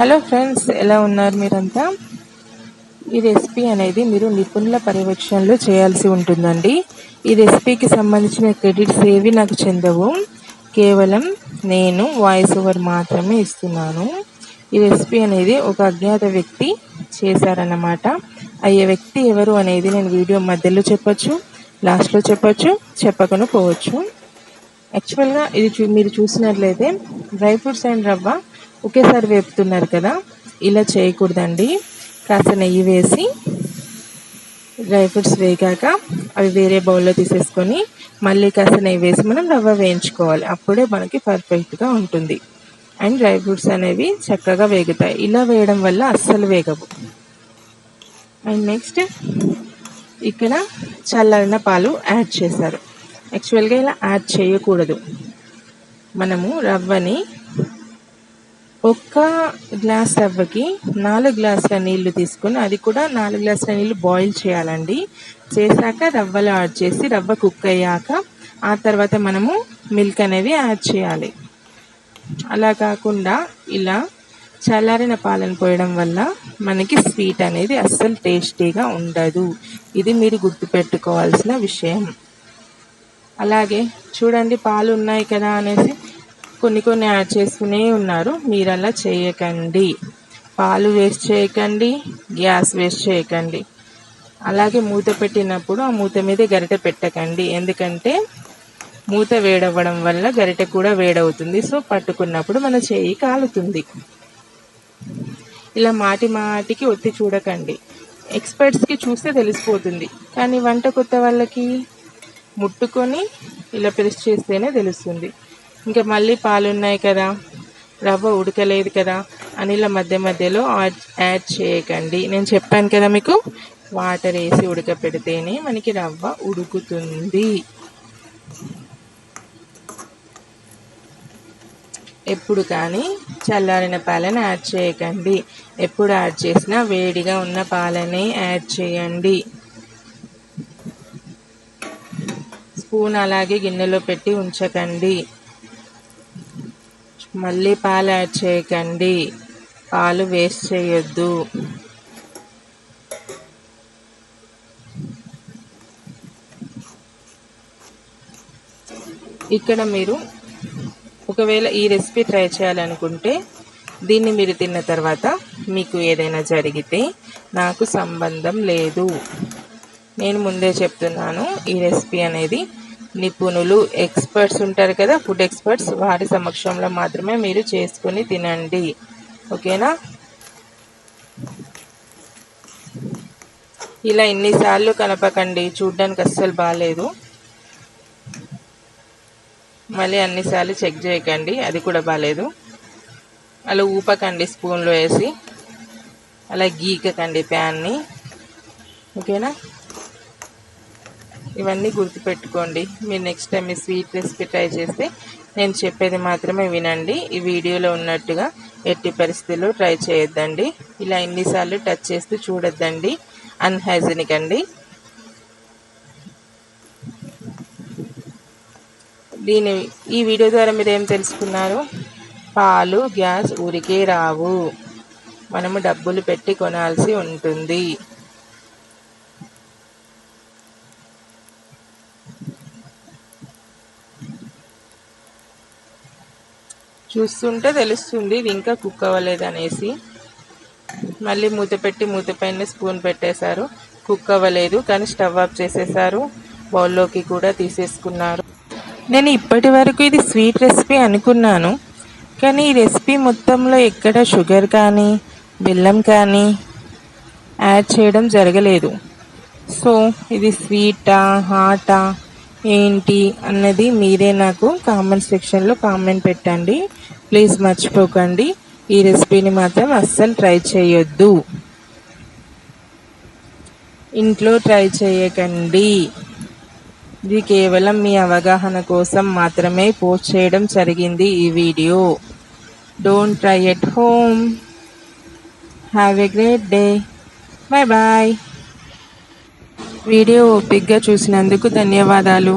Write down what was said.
Hello friends ఎలా ఉన్నారు మీరంతా? ఈ రెసిపీ అనేది మీరు నిపుణుల పర్యవేక్షణలో చేయాల్సి ఉంటుందండి. ఈ రెసిపీకి సంబంధించిన క్రెడిట్స్ ఏవి నాకు చెందవు? కేవలం నేను వాయిస్ ఓవర్ మాత్రమే ఇస్తున్నాను. ఈ రెసిపీ అనేది ఒక అజ్ఞాత వ్యక్తి చేశారన్నమాట. అయ్యే వ్యక్తి ఎవరు అనేది నేను వీడియో మధ్యలో చెప్పొచ్చు లాస్ట్లో చెప్పొచ్చు చెప్పకుండా పోవచ్చు. యాక్చువల్గా ఇది చూ మీరు చూసినట్లయితే డ్రై ఫ్రూట్స్ అండ్ రవ్వ ఒకేసారి వేపుతున్నారు కదా ఇలా చేయకూడదండి. కాస్త నెయ్యి వేసి డ్రై ఫ్రూట్స్ వేగాక అవి వేరే బౌల్లో తీసేసుకొని మళ్ళీ కాస్త నెయ్యి వేసి మనం రవ్వ వేయించుకోవాలి. అప్పుడే మనకి పర్ఫెక్ట్గా ఉంటుంది. అండ్ డ్రై ఫ్రూట్స్ అనేవి చక్కగా వేగుతాయి. ఇలా వేయడం వల్ల అస్సలు వేగవు. అండ్ నెక్స్ట్ ఇక్కడ చల్లారిన పాలు యాడ్ చేశారు. యాక్చువల్గా ఇలా యాడ్ చేయకూడదు. మనము రవ్వని ఒక్క గ్లాస్ రవ్వకి నాలుగు గ్లాసుల నీళ్ళు తీసుకొని అది కూడా నాలుగు గ్లాసుల నీళ్ళు బాయిల్ చేయాలండి. చేశాక రవ్వలు యాడ్ చేసి రవ్వ కుక్ అయ్యాక ఆ తర్వాత మనము మిల్క్ అనేది యాడ్ చేయాలి. అలా కాకుండా ఇలా చల్లారిన పాలను పోయడం వల్ల మనకి స్వీట్ అనేది అస్సలు టేస్టీగా ఉండదు. ఇది మీరు గుర్తుపెట్టుకోవాల్సిన విషయం. అలాగే చూడండి పాలు ఉన్నాయి కదా అనేసి కొన్ని కొన్ని యాడ్ చేసుకునే ఉన్నారు. మీరు అలా చేయకండి. పాలు వేస్ట్ చేయకండి. గ్యాస్ వేస్ట్ చేయకండి. అలాగే మూత పెట్టినప్పుడు ఆ మూత మీద గరిటె పెట్టకండి. ఎందుకంటే మూత వేడవ్వడం వల్ల గరిటె కూడా వేడవుతుంది. సో పట్టుకున్నప్పుడు మన చేయి కాలుతుంది. ఇలా మాటి మాటికి ఒత్తి చూడకండి. ఎక్స్పర్ట్స్కి చూస్తే తెలిసిపోతుంది. కానీ వంట కొత్త వాళ్ళకి ముట్టుకొని ఇలా ప్రెస్ చేస్తేనే తెలుస్తుంది. ఇంకా మళ్ళీ పాలు ఉన్నాయి కదా. రవ్వ ఉడకలేదు కదా. అని మధ్య మధ్యలో యాడ్ చేయకండి. నేను చెప్పాను కదా మీకు వాటర్ వేసి ఉడకపెడితేనే మనకి రవ్వ ఉడుకుతుంది. ఎప్పుడు కానీ చల్లారిన పాలను యాడ్ చేయకండి. ఎప్పుడు యాడ్ చేసినా వేడిగా ఉన్న పాలనే యాడ్ చేయండి. స్పూన్ అలాగే గిన్నెలో పెట్టి ఉంచకండి. మళ్ళీ పాలు యాడ్ చేయకండి. పాలు వేస్ట్ చేయొద్దు. ఇక్కడ మీరు ఒకవేళ ఈ రెసిపీ ట్రై చేయాలనుకుంటే దీన్ని మీరు తిన్న తర్వాత మీకు ఏదైనా జరిగితే నాకు సంబంధం లేదు. నేను ముందే చెప్తున్నాను ఈ రెసిపీ అనేది నిపుణులు ఎక్స్పర్ట్స్ ఉంటారు కదా ఫుడ్ ఎక్స్పర్ట్స్ వారి సమక్షంలో మాత్రమే మీరు చేసుకొని తినండి. ఓకేనా? ఇలా ఎన్నిసార్లు కలపకండి చూడ్డానికి అస్సలు బాగాలేదు మళ్ళీ అన్నిసార్లు చెక్ చేయకండి అది కూడా బాగాలేదు అలా ఊపకండి స్పూన్లో వేసి అలా గీకకండి ప్యాన్ని. ఓకేనా? ఇవన్నీ గుర్తుపెట్టుకోండి. మీరు నెక్స్ట్ టైం మీ స్వీట్ రెసిపీ ట్రై చేస్తే నేను చెప్పేది మాత్రమే వినండి. ఈ వీడియోలో ఉన్నట్టుగా ఎట్టి పరిస్థితుల్లో ట్రై చేయొద్దండి. ఇలా ఎన్నిసార్లు టచ్ చేస్తూ చూడొద్దండి. అన్హైజీనిక్ అండి. దీని ఈ వీడియో ద్వారా మీరు ఏం తెలుసుకున్నారు? పాలు గ్యాస్ ఊరికే రావు. మనము డబ్బులు పెట్టి కొనాల్సి ఉంటుంది. చూస్తుంటే తెలుస్తుంది ఇది ఇంకా కుక్ అవ్వలేదు అనేసి. మళ్ళీ మూత పెట్టి మూత పైన స్పూన్ పెట్టేశారు. కుక్ అవ్వలేదు కానీ స్టవ్ ఆఫ్ చేసేసారు బౌల్లోకి కూడా తీసేసుకున్నారు. నేను ఇప్పటి వరకు ఇది స్వీట్ రెసిపీ అనుకున్నాను కానీ ఈ రెసిపీ మొత్తంలో ఎక్కడ షుగర్ కానీ బెల్లం కానీ యాడ్ చేయడం జరగలేదు. సో ఇది స్వీటా హాటా ఏంటి అన్నది మీరే నాకు కామెంట్ సెక్షన్లో కామెంట్ పెట్టండి. ప్లీజ్ మర్చిపోకండి. ఈ రెసిపీని మాత్రం అస్సలు ట్రై చేయొద్దు. ఇంట్లో ట్రై చేయకండి. ఇది కేవలం మీ అవగాహన కోసం మాత్రమే పోస్ట్ చేయడం జరిగింది ఈ video. Don't try at home have a great day bye bye video ఓపిగ్గా చూసినందుకు ధన్యవాదాలు.